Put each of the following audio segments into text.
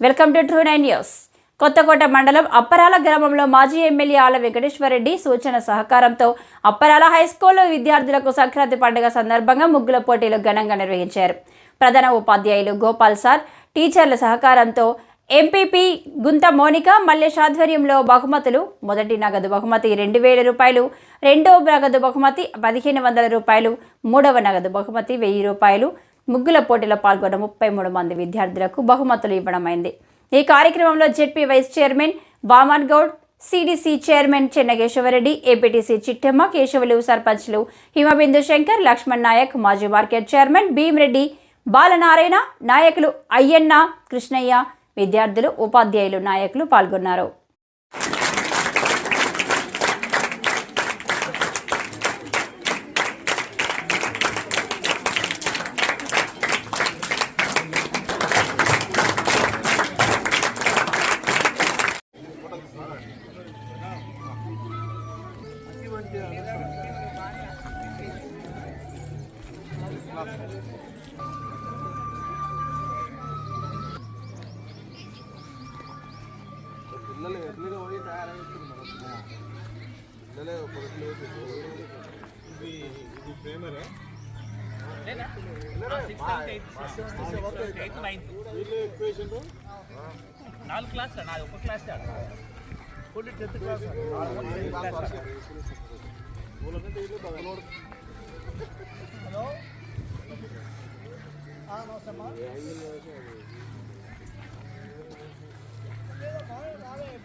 Welcome to true nine news. Kothakota మండలం అప్పరాల గ్రామంలో మాజీ ఎమ్మెల్యే ఆల వెంకటేశ్వరరెడ్డి సూచన సహకారంతో అప్పరాల హైస్కూల్లో విద్యార్థులకు సంక్రాంతి పండుగ సందర్భంగా ముగ్గుల పోటీలు ఘనంగా నిర్వహించారు. ప్రధాన ఉపాధ్యాయులు గోపాల్ సార్ టీచర్ల సహకారంతో ఎంపీపీ గుంత మోనిక మల్లేష్ ఆధ్వర్యంలో బహుమతులు మొదటి నగదు బహుమతి రెండు వేల రూపాయలు రెండవ నగదు బహుమతి పదిహేను వందల రూపాయలు మూడవ నగదు బహుమతి వెయ్యి రూపాయలు ముగ్గుల పోటీలో పాల్గొన్న ముప్పై మూడు మంది విద్యార్థులకు బహుమతులు ఇవ్వడమైంది. ఈ కార్యక్రమంలో ZP vice chairman Vaman Goud CDC chairman Chennakesavareddy MPTC Chittamma Keshavulu సర్పంచ్లు హిమబిందు శంకర్ లక్ష్మణ్ నాయక్ మాజీ మార్కెట్ చైర్మన్ భీమిరెడ్డి బాలనారాయణ నాయకులు అయ్యన్న కృష్ణయ్య విద్యార్థులు ఉపాధ్యాయులు నాయకులు పాల్గొన్నారు. పిల్లలు ఎర్లీగా పోయి తయారవుతున్నారు పిల్లలే? పొరట్లు ఇది ఇది ప్రేమరే? నాలుగు క్లాస్ నాది ఒక క్లాస్ కొన్ని టెన్త్ క్లాస్. హలో?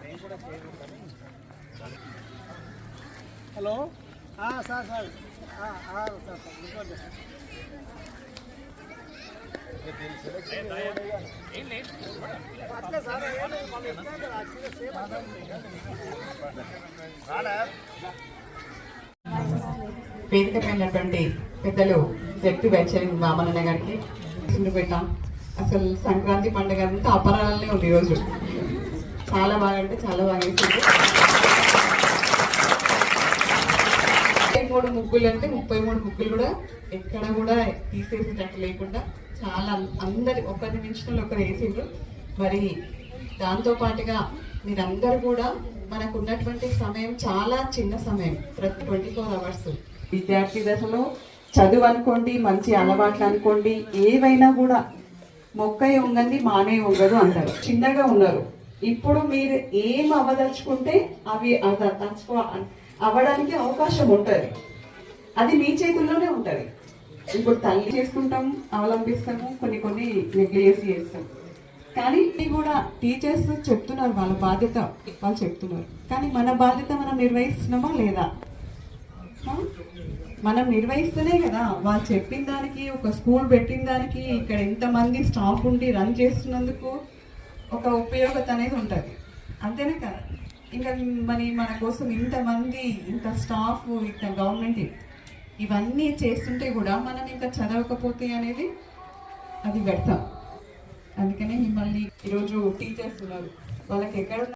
వీళ్ళు hello? Sir sir. Sir sir. వేదికమైనటువంటి పెద్దలు శక్తి వెచ్చని రామన్న గారికి పెట్టాం. అసలు సంక్రాంతి పండుగ అంతా అపరాలనే ఉంది ఈరోజు చాలా బాగా అంటే చాలా బాగా వేసింది. ముప్పై మూడు ముగ్గులు అంటే ముప్పై మూడు ముగ్గులు కూడా ఎక్కడ కూడా తీసేసేటట్టు లేకుండా చాలా అందరి ఒకరి నిమిషంలో ఒకరు వేసిండ్రు. మరి దాంతో పాటుగా మీరందరూ కూడా మనకు ఉన్నటువంటి సమయం చాలా చిన్న సమయం ప్రతి ట్వంటీ ఫోర్ అవర్స్. విద్యార్థి దశలో చదువు అనుకోండి మంచి అలవాట్లు అనుకోండి ఏవైనా కూడా మొక్క ఉంగంది మానే ఉండదు అంటారు. చిన్నగా ఉన్నారు ఇప్పుడు మీరు ఏం అవ్వదలుచుకుంటే అవి అవ్వడానికి అవకాశం ఉంటుంది. అది మీ చేతుల్లోనే ఉంటుంది. ఇప్పుడు తల్లి చేసుకుంటాం అవలంబిస్తాము కొన్ని కొన్ని నెగ్లిజెన్స్ చేస్తాం. కానీ ఇది కూడా టీచర్స్ చెప్తున్నారు వాళ్ళ బాధ్యత వాళ్ళు చెప్తున్నారు. కానీ మన బాధ్యత మనం నిర్వహిస్తున్నామా లేదా? మనం నిర్వహిస్తేనే కదా వాళ్ళు చెప్పిన దానికి ఒక స్కూల్ పెట్టిన దానికి ఇక్కడ ఇంతమంది స్టాఫ్ ఉండి రన్ చేస్తున్నందుకు ఒక ఉపయోగత అనేది ఉంటుంది. అంతేనే కదా? ఇంకా మరి మన కోసం ఇంతమంది ఇంత స్టాఫ్ ఇంత గవర్నమెంట్ ఇవన్నీ చేస్తుంటే కూడా మనం ఇంకా చదవకపోతే అనేది అది వ్యర్థం. అందుకనే మిమ్మల్ని ఈరోజు టీచర్స్ ఉన్నారు. వాళ్ళకి ఎక్కడ